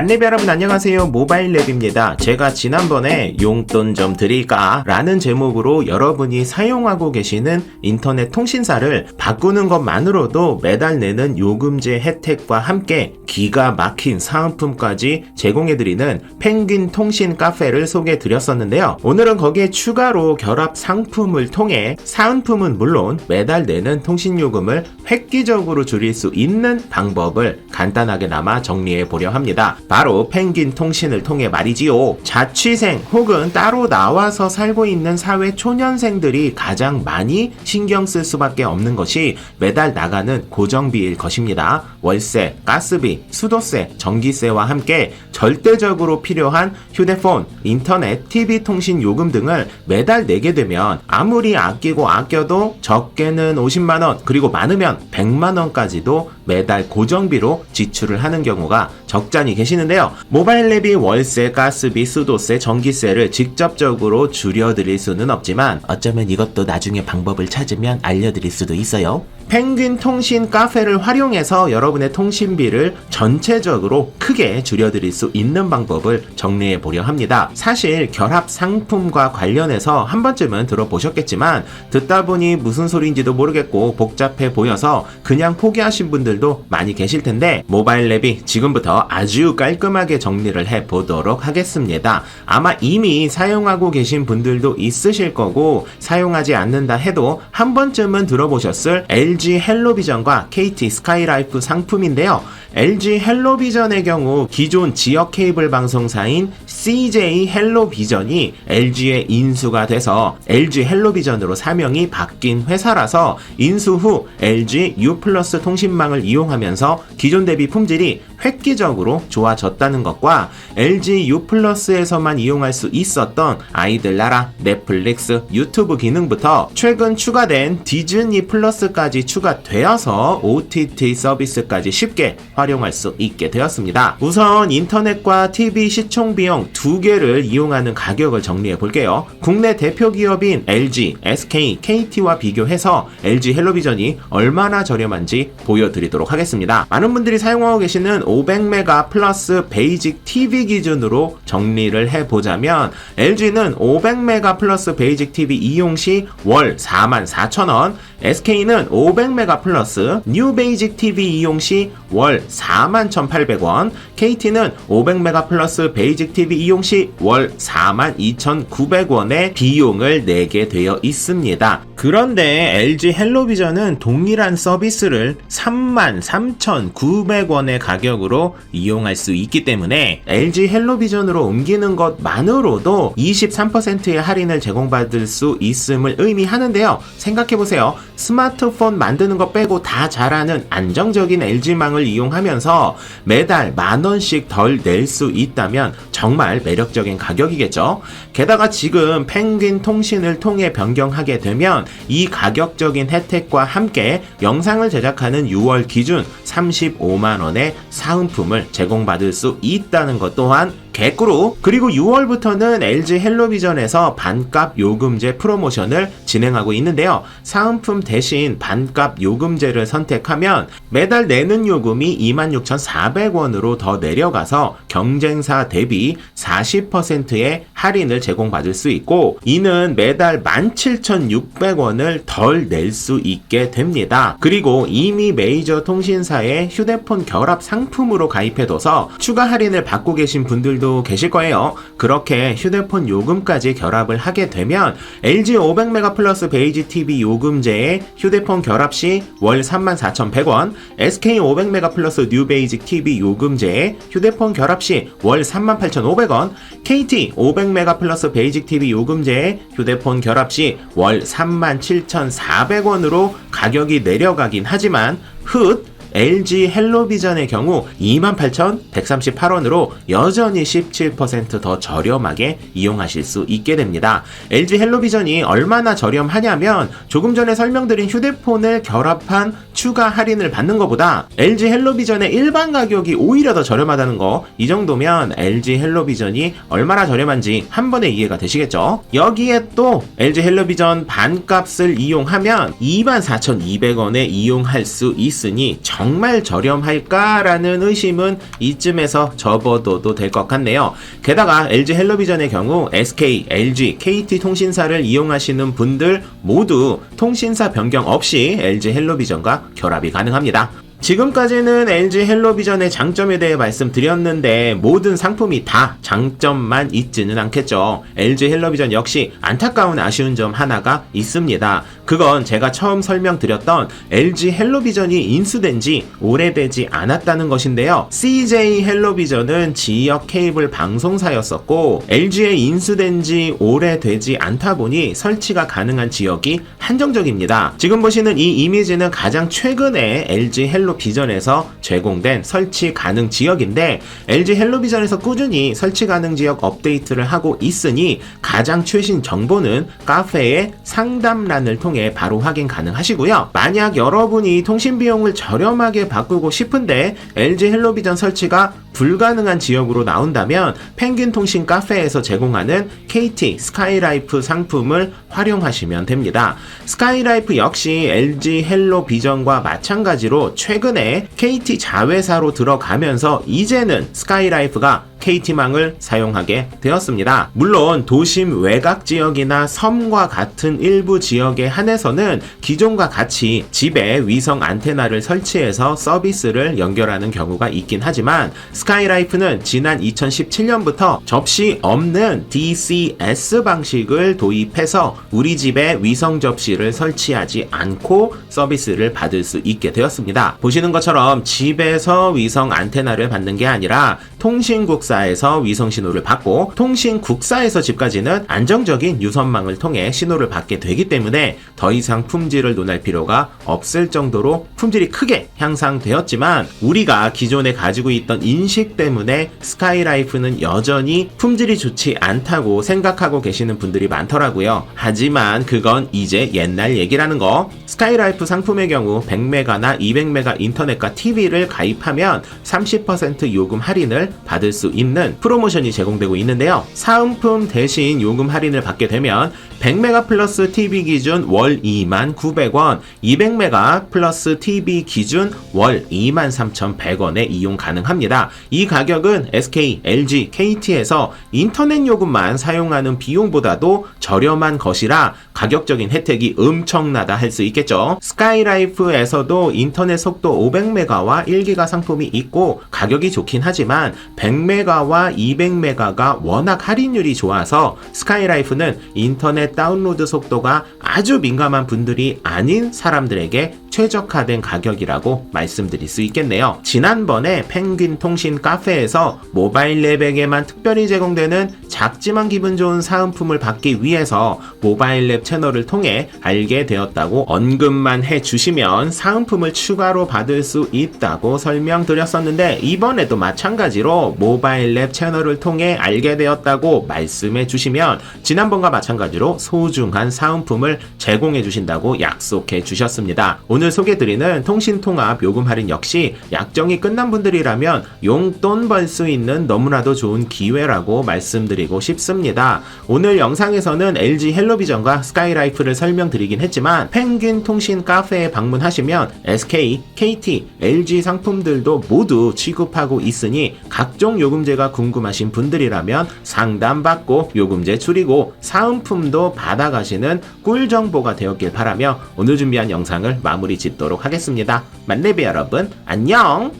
만렙 여러분 안녕하세요. 모바일 랩입니다. 제가 지난번에 용돈 좀 드릴까? 라는 제목으로 여러분이 사용하고 계시는 인터넷 통신사를 바꾸는 것만으로도 매달 내는 요금제 혜택과 함께 기가 막힌 사은품까지 제공해드리는 펭귄 통신 카페를 소개해 드렸었는데요. 오늘은 거기에 추가로 결합 상품을 통해 사은품은 물론 매달 내는 통신요금을 획기적으로 줄일 수 있는 방법을 간단하게 남아 정리해 보려 합니다. 바로 펭귄 통신을 통해 말이지요. 자취생 혹은 따로 나와서 살고 있는 사회 초년생들이 가장 많이 신경 쓸 수밖에 없는 것이 매달 나가는 고정비일 것입니다. 월세, 가스비, 수도세, 전기세와 함께 절대적으로 필요한 휴대폰, 인터넷, TV 통신 요금 등을 매달 내게 되면 아무리 아끼고 아껴도 적게는 50만원, 그리고 많으면 100만원까지도 매달 고정비로 지출을 하는 경우가 적잖이 계시는데요. 모바일 랩이 월세, 가스비, 수도세, 전기세를 직접적으로 줄여드릴 수는 없지만 어쩌면 이것도 나중에 방법을 찾으면 알려드릴 수도 있어요. 펭귄 통신 카페를 활용해서 여러분의 통신비를 전체적으로 크게 줄여드릴 수 있는 방법을 정리해 보려 합니다. 사실 결합 상품과 관련해서 한 번쯤은 들어보셨겠지만 듣다 보니 무슨 소리인지도 모르겠고 복잡해 보여서 그냥 포기하신 분들도 많이 계실 텐데 모바일 랩이 지금부터 아주 깔끔하게 정리를 해 보도록 하겠습니다. 아마 이미 사용하고 계신 분들도 있으실 거고 사용하지 않는다 해도 한 번쯤은 들어보셨을 LG 헬로비전과 KT 스카이라이프 상품인데요. LG 헬로비전의 경우 기존 지역 케이블 방송사인 CJ 헬로비전이 LG의 인수가 돼서 LG 헬로비전으로 사명이 바뀐 회사라서 인수 후 LG U 플러스 통신망을 이용하면서 기존 대비 품질이 획기적으로 좋아졌다는 것과 LG U 플러스에서만 이용할 수 있었던 아이들 나라, 넷플릭스, 유튜브 기능부터 최근 추가된 디즈니 플러스까지 추가되어서 OTT 서비스까지 쉽게 활용할 수 있게 되었습니다. 우선 인터넷과 TV 시청 비용 두 개를 이용하는 가격을 정리해 볼게요. 국내 대표 기업인 LG, SK, KT와 비교해서 LG 헬로비전이 얼마나 저렴한지 보여드리도록 하겠습니다. 많은 분들이 사용하고 계시는 500메가 플러스 베이직 TV 기준으로 정리를 해보자면 LG는 500메가 플러스 베이직 TV 이용 시 월 44,000원, SK는 500메가 플러스 뉴 베이직 TV 이용 시 월 41,800원, KT는 500메가 플러스 베이직 TV 이용 시 월 42,900원의 비용을 내게 되어 있습니다. 그런데 LG 헬로비전은 동일한 서비스를 33,900원의 가격으로 이용할 수 있기 때문에 LG 헬로비전으로 옮기는 것만으로도 23%의 할인을 제공받을 수 있음을 의미하는데요. 생각해보세요. 스마트폰 만드는 것 빼고 다 잘하는 안정적인 LG망을 이용하면서 매달 만원씩 덜 낼 수 있다면 정말 매력적인 가격이겠죠. 게다가 지금 펭귄 통신을 통해 변경하게 되면 이 가격적인 혜택과 함께 영상을 제작하는 6월 기준 35만원의 사은품을 제공받을 수 있다는 것 또한 개꾸루 그리고 6월부터는 LG 헬로비전에서 반값 요금제 프로모션을 진행하고 있는데요. 사은품 대신 반값 요금제를 선택하면 매달 내는 요금이 26,400원으로 더 내려가서 경쟁사 대비 40%의 할인을 제공받을 수 있고 이는 매달 17,600원을 덜 낼 수 있게 됩니다. 그리고 이미 메이저 통신사의 휴대폰 결합 상품으로 가입해둬서 추가 할인을 받고 계신 분들 도 계실 거예요. 그렇게 휴대폰 요금까지 결합을 하게 되면 LG 500메가 플러스 베이지 TV 요금제에 휴대폰 결합 시 월 34,100원, SK 500메가 플러스 뉴 베이직 TV 요금제에 휴대폰 결합 시 월 38,500원, KT 500메가 플러스 베이직 TV 요금제에 휴대폰 결합 시 월 37,400원으로 가격이 내려가긴 하지만 훗 LG 헬로비전의 경우 28,138원으로 여전히 17%더 저렴하게 이용하실 수 있게 됩니다. LG 헬로비전이 얼마나 저렴하냐면 조금 전에 설명드린 휴대폰을 결합한 추가 할인을 받는 것보다 LG 헬로비전의 일반 가격이 오히려 더 저렴하다는 거 이 정도면 LG 헬로비전이 얼마나 저렴한지 한 번에 이해가 되시겠죠? 여기에 또 LG 헬로비전 반값을 이용하면 24,200원에 이용할 수 있으니 정말 저렴할까라는 의심은 이쯤에서 접어둬도 될 것 같네요. 게다가 LG 헬로비전의 경우 SK, LG, KT 통신사를 이용하시는 분들 모두 통신사 변경 없이 LG 헬로비전과 결합이 가능합니다. 지금까지는 LG 헬로비전의 장점에 대해 말씀드렸는데 모든 상품이 다 장점만 있지는 않겠죠. LG 헬로비전 역시 안타까운 아쉬운 점 하나가 있습니다. 그건 제가 처음 설명드렸던 LG 헬로비전이 인수된 지 오래되지 않았다는 것인데요. CJ 헬로비전은 지역 케이블 방송사였었고 LG에 인수된 지 오래되지 않다 보니 설치가 가능한 지역이 한정적입니다. 지금 보시는 이 이미지는 가장 최근에 LG 헬로비전에서 제공된 설치 가능 지역인데 LG 헬로비전에서 꾸준히 설치 가능 지역 업데이트를 하고 있으니 가장 최신 정보는 카페의 상담란을 통해 바로 확인 가능하시고요. 만약 여러분이 통신 비용을 저렴하게 바꾸고 싶은데 LG 헬로비전 설치가 불가능한 지역으로 나온다면 펭귄 통신 카페에서 제공하는 KT 스카이라이프 상품을 활용하시면 됩니다. 스카이라이프 역시 LG 헬로 비전과 마찬가지로 최근에 KT 자회사로 들어가면서 이제는 스카이라이프가 KT망을 사용하게 되었습니다. 물론 도심 외곽 지역이나 섬과 같은 일부 지역에 한해서는 기존과 같이 집에 위성 안테나를 설치해서 서비스를 연결하는 경우가 있긴 하지만 스카이라이프는 지난 2017년부터 접시 없는 DCS 방식을 도입해서 우리 집에 위성 접시를 설치하지 않고 서비스를 받을 수 있게 되었습니다. 보시는 것처럼 집에서 위성 안테나를 받는 게 아니라 통신국 사에서 위성 신호를 받고 통신 국사에서 집까지는 안정적인 유선망을 통해 신호를 받게 되기 때문에 더 이상 품질을 논할 필요가 없을 정도로 품질이 크게 향상되었지만 우리가 기존에 가지고 있던 인식 때문에 스카이라이프는 여전히 품질이 좋지 않다고 생각하고 계시는 분들이 많더라고요. 하지만 그건 이제 옛날 얘기라는 거. 스카이라이프 상품의 경우 100메가나 200메가 인터넷과 TV를 가입하면 30% 요금 할인을 받을 수 있는 프로모션이 제공되고 있는데요. 사은품 대신 요금 할인을 받게 되면 100메가 플러스 TV 기준 월 29,900원, 200메가 플러스 TV 기준 월 23,100원에 이용 가능합니다. 이 가격은 SK, LG, KT에서 인터넷 요금만 사용하는 비용보다도 저렴한 것이라 가격적인 혜택이 엄청나다 할 수 있겠죠. 스카이라이프에서도 인터넷 속도 500메가와 1기가 상품이 있고 가격이 좋긴 하지만 100메가 와 200메가가 워낙 할인율이 좋아서 스카이라이프는 인터넷 다운로드 속도가 아주 민감한 분들이 아닌 사람들에게 최적화된 가격이라고 말씀드릴 수 있겠네요. 지난번에 펭귄 통신 카페에서 모바일 랩에게만 특별히 제공되는 작지만 기분 좋은 사은품을 받기 위해서 모바일 랩 채널을 통해 알게 되었다고 언급만 해주시면 사은품을 추가로 받을 수 있다고 설명드렸었는데 이번에도 마찬가지로 모바일 랩 채널을 통해 알게 되었다고 말씀해 주시면 지난번과 마찬가지로 소중한 사은품을 제공해 주신다고 약속해 주셨습니다. 소개드리는 통신통합 요금 할인 역시 약정이 끝난 분들이라면 용돈 벌 수 있는 너무나도 좋은 기회라고 말씀드리고 싶습니다. 오늘 영상에서는 LG 헬로비전과 스카이라이프를 설명드리긴 했지만 펭귄 통신 카페에 방문하시면 SK, KT, LG 상품들도 모두 취급하고 있으니 각종 요금제가 궁금하신 분들이라면 상담받고 요금제 줄이고 사은품도 받아가시는 꿀 정보가 되었길 바라며 오늘 준비한 영상을 마무리 짓도록 하겠습니다. 만나봬요 여러분 안녕